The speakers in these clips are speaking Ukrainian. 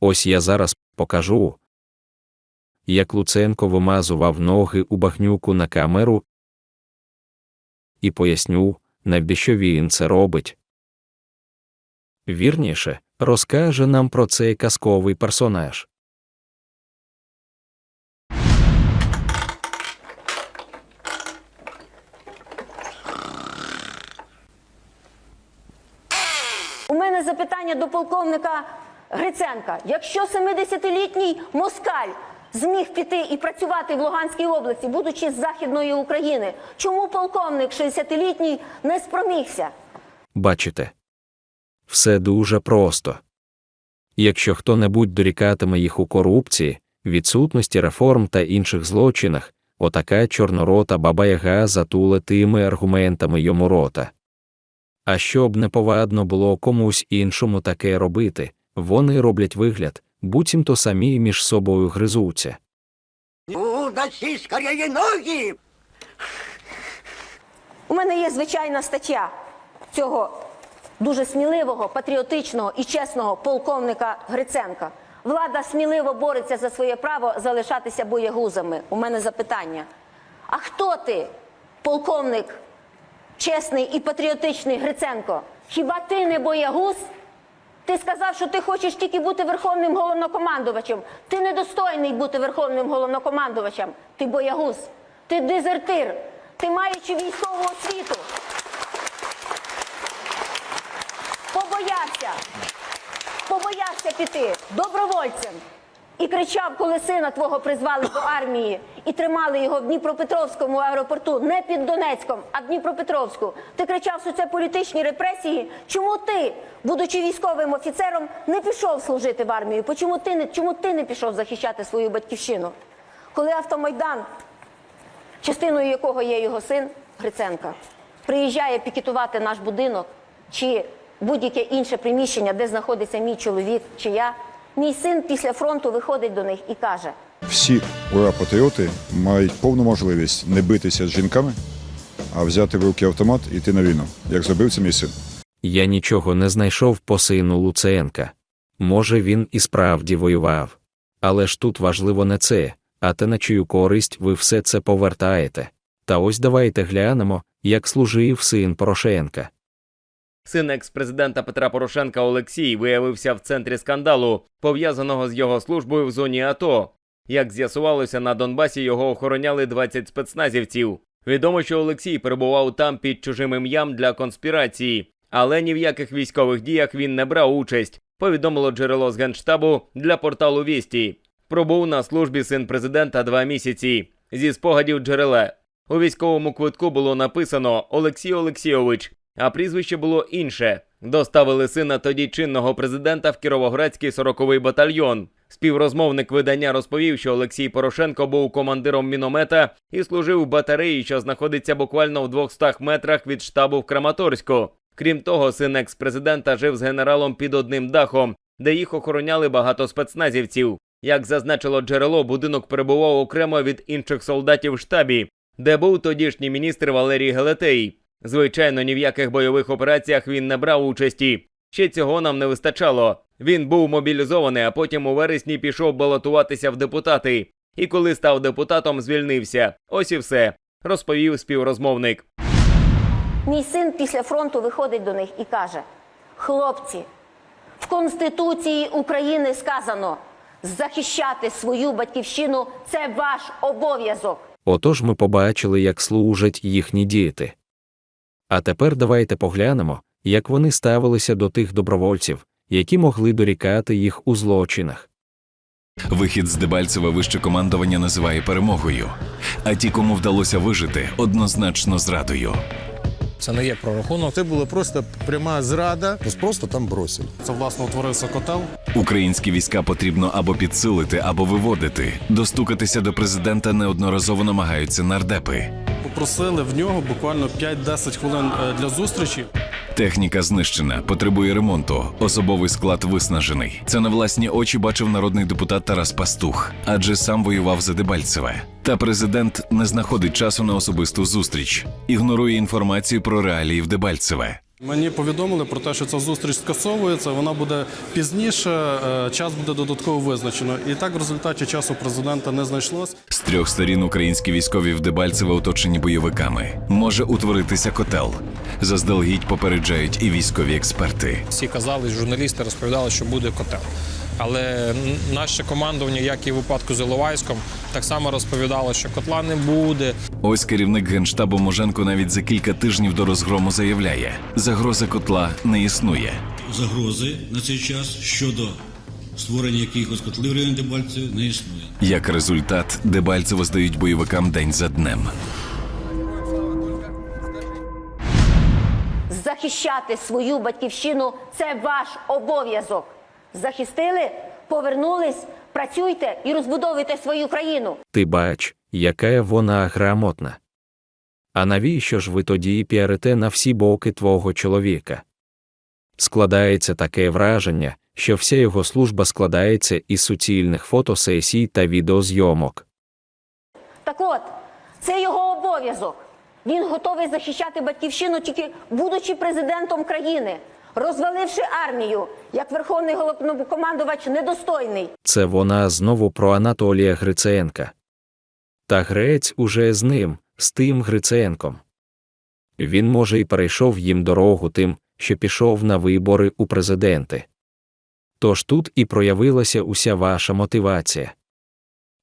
Ось я зараз покажу. Як Луценко вимазував ноги у багнюку на камеру і поясню, навіщо він це робить. Вірніше, розкаже нам про цей казковий персонаж. У мене запитання до полковника Гриценка. Якщо 70-літній москаль зміг піти і працювати в Луганській області, будучи з Західної України, чому полковник 60-літній не спромігся? Бачите? Все дуже просто. Якщо хто-небудь дорікатиме їх у корупції, відсутності реформ та інших злочинах, отака чорнорота баба Яга затуле тими аргументами йому рота. А щоб неповадно було комусь іншому таке робити, вони роблять вигляд, буцімто самі між собою гризуться. Удачи скорее ноги! У мене є звичайна стаття цього дуже сміливого, патріотичного і чесного полковника Гриценка. Влада сміливо бореться за своє право залишатися боягузами. У мене запитання. А хто ти, полковник чесний і патріотичний Гриценко? Хіба ти не боягуз? Ти сказав, що ти хочеш тільки бути верховним головнокомандувачем. Ти недостойний бути верховним головнокомандувачем. Ти боягуз, ти дезертир, ти маючи військову освіту. Побоявся, побоявся піти добровольцем. І кричав, коли сина твого призвали до армії і тримали його в Дніпропетровському аеропорту, не під Донецьком, а в Дніпропетровську. Ти кричав, що це політичні репресії. Чому ти, будучи військовим офіцером, не пішов служити в армію? Чому ти не, чому ти не пішов захищати свою батьківщину? Коли автомайдан, частиною якого є його син Гриценка, приїжджає пікетувати наш будинок чи будь-яке інше приміщення, де знаходиться мій чоловік чи я, мій син після фронту виходить до них і каже: Всі ура-патріоти мають повну можливість не битися з жінками, а взяти в руки автомат і йти на війну, як зробив це мій син. Я нічого не знайшов по сину Луценка. Може, він і справді воював. Але ж тут важливо не це, а те, на чию користь ви все це повертаєте. Та ось давайте глянемо, як служив син Порошенка. Син екс-президента Петра Порошенка Олексій виявився в центрі скандалу, пов'язаного з його службою в зоні АТО. Як з'ясувалося, на Донбасі його охороняли 20 спецназівців. Відомо, що Олексій перебував там під чужим ім'ям для конспірації, але ні в яких військових діях він не брав участь. Повідомило джерело з генштабу для порталу Вісті. Пробув на службі син президента два місяці. Зі спогадів джереле. У військовому квитку було написано Олексій Олексійович, а прізвище було інше. Доставили сина тоді чинного президента в Кіровоградський 40-й батальйон. Співрозмовник видання розповів, що Олексій Порошенко був командиром міномета і служив в батареї, що знаходиться буквально в 200 метрах від штабу в Краматорську. Крім того, син екс-президента жив з генералом під одним дахом, де їх охороняли багато спецназівців. Як зазначило джерело, будинок перебував окремо від інших солдатів в штабі, де був тодішній міністр Валерій Гелетей. Звичайно, ні в яких бойових операціях він не брав участі. Ще цього нам не вистачало. Він був мобілізований, а потім у вересні пішов балотуватися в депутати. І коли став депутатом, звільнився. Ось і все, розповів співрозмовник. Мій син після фронту виходить до них і каже: хлопці, в Конституції України сказано захищати свою батьківщину це ваш обов'язок. Отож ми побачили, як служать їхні діти. А тепер давайте поглянемо, як вони ставилися до тих добровольців, які могли дорікати їх у злочинах. Вихід з Дебальцева вище командування називає перемогою, а ті, кому вдалося вижити, однозначно зрадою. Це не є прорахунок. Це була просто пряма зрада. Нас просто там бросили. Це власне утворився котел. Українські війська потрібно або підсилити, або виводити. Достукатися до президента неодноразово намагаються нардепи. Попросили в нього буквально 5-10 хвилин е, для зустрічі. Техніка знищена, потребує ремонту, особовий склад виснажений. Це на власні очі бачив народний депутат Тарас Пастух, адже сам воював за Дебальцеве. Та президент не знаходить часу на особисту зустріч, ігнорує інформацію про реалії в Дебальцеве. Мені повідомили про те, що ця зустріч скасовується. Вона буде пізніше, е, час буде додатково визначено. І так в результаті часу президента не знайшлось. З трьох сторін українські військові в Дебальцеве оточені бойовиками. Може утворитися котел. Заздалегідь попереджають і військові експерти. Всі казали, журналісти розповідали, що буде котел. Але наше командування, як і в випадку з Іловайськом, так само розповідало, що котла не буде. Ось керівник генштабу Моженко навіть за кілька тижнів до розгрому заявляє: загрози котла не існує. загрози на цей час щодо створення якихось котлів районі Дебальців не існує. Як результат, Дебальцево здають бойовикам день за днем. Захищати свою батьківщину це ваш обов'язок. Захистили, повернулись, працюйте і розбудовуйте свою країну. Ти бач, яка вона грамотна. А навіщо ж ви тоді піарите на всі боки твого чоловіка? Складається таке враження, що вся його служба складається із суцільних фотосесій та відеозйомок. Так от, це його обов'язок. Він готовий захищати батьківщину тільки будучи президентом країни, розваливши армію, як верховний головнокомандувач недостойний. Це вона знову про Анатолія Гриценка. Та грець уже з ним, з тим Гриценком. Він, може, і перейшов їм дорогу тим, що пішов на вибори у президенти. Тож тут і проявилася уся ваша мотивація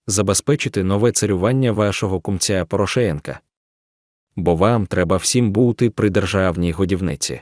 забезпечити нове царювання вашого кумця Порошенка. Бо вам треба всім бути при державній годівниці.